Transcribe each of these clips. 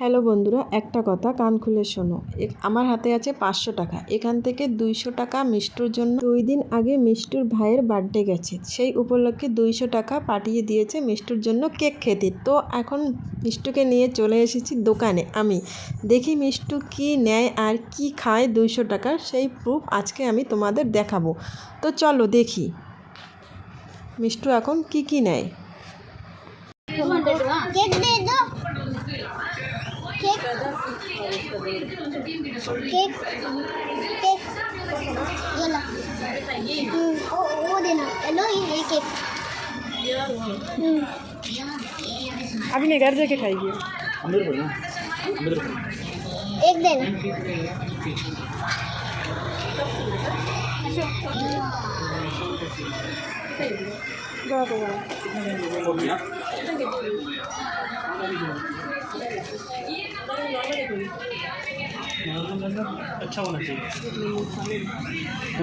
Hello বন্ধুরা, একটা কথা কান খুলে শোনো। আমার হাতে আছে পাঁচশো টাকা। এখান থেকে দুইশো টাকা মিষ্টুর জন্য দুই দিন আগে মিষ্টুর ভাইয়ের বার্থডে গেছে। সেই উপলক্ষে দুইশো টাকা পাঠিয়ে দিয়েছে মিষ্টুর জন্য কেক খেতে। তো এখন মিষ্টুকে নিয়ে চলে এসেছি দোকানে আমি। দেখি মিষ্টু কি নেয় আর কি খায় দুইশো টাকার। সেই প্রুফ আজকে আমি তোমাদের দেখাবো। তো চলো দেখি। মিষ্টু এখন কি কি নেয়? Cake cake. ये ला। हम्म, वो वो देना। लो ये ये केक। हम्म, अभी नहीं घर जाके खाएगी। एक देना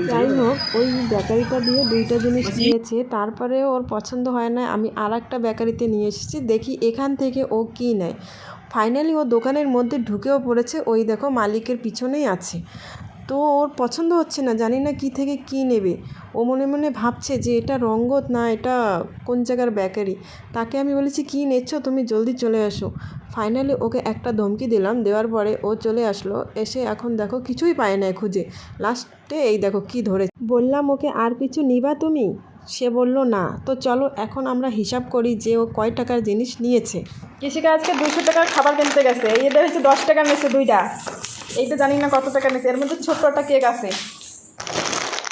যাই হোক ওই বেকারিটা দিয়ে দুইটা জিনিস নিয়েছে তারপরে ওর পছন্দ হয় না। আমি আর একটা বেকারিতে নিয়ে এসেছি। দেখি এখান থেকে ও কী নেয়। ফাইনালি ও দোকানের মধ্যে ঢুকেও পড়েছে। ওই দেখো, মালিকের পিছনেই আছে। তো ওর পছন্দ হচ্ছে না, জানি না কী থেকে কী নেবে। ও মনে মনে ভাবছে যে এটা রঙ্গত না, এটা কোন জায়গার বেকারি। তাকে আমি বলেছি, কী নিচ্ছ? তুমি জলদি চলে আসো। ফাইনালি ওকে একটা ধমকি দিলাম, দেওয়ার পরে ও চলে আসলো। এসে এখন দেখো কিছুই পায় না খুঁজে। লাস্টে এই দেখো কি ধরে বললাম ওকে, আর কিছু নিবা তুমি? সে বলল, না। তো চলো, এখন আমরা হিসাব করি যে ও কয় টাকার জিনিস নিয়েছে। কৃষিকা আজকে দুশো টাকার খাবার কিনতে গেছে। এইটা হচ্ছে দশ টাকা নিয়েছে দুইটা। এইটা জানি না কত টাকা নিয়েছে এর মধ্যে ছোট্ট একটা কেক আছে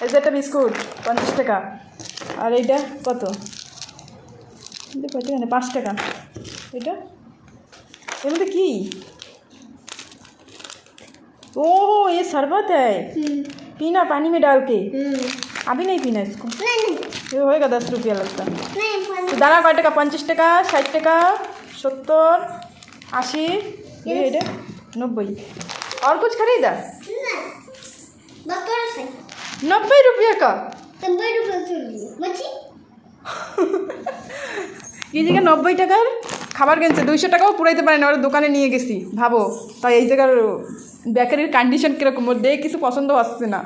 এই যে একটা বিস্কুট পঞ্চাশ টাকা আর এইটা কত এটা কত টাকা পাঁচ টাকা এটা এর মধ্যে কি ओ ये शरबत है पीना पानी में डाल के हम्म, अभी नहीं पीना इसको नहीं नहीं ये होएगा दस रुपया लगता नहीं তো দাঁড়া কয় টাকা পঞ্চাশ টাকা ষাট টাকা সত্তর আশি ये এটা নব্বই और कुछ खरीदा बकर से नब्बे रुपये का नब्बे रुपये से लिए बची এই জায়গায় নব্বই টাকার খাবার কিনছে দুইশো টাকাও পুরাইতে পারে না ওরা দোকানে নিয়ে গেছি ভাবো তাই এই জায়গার বেকারির কন্ডিশন কীরকম ওর দেখে কিছু পছন্দ আসছে না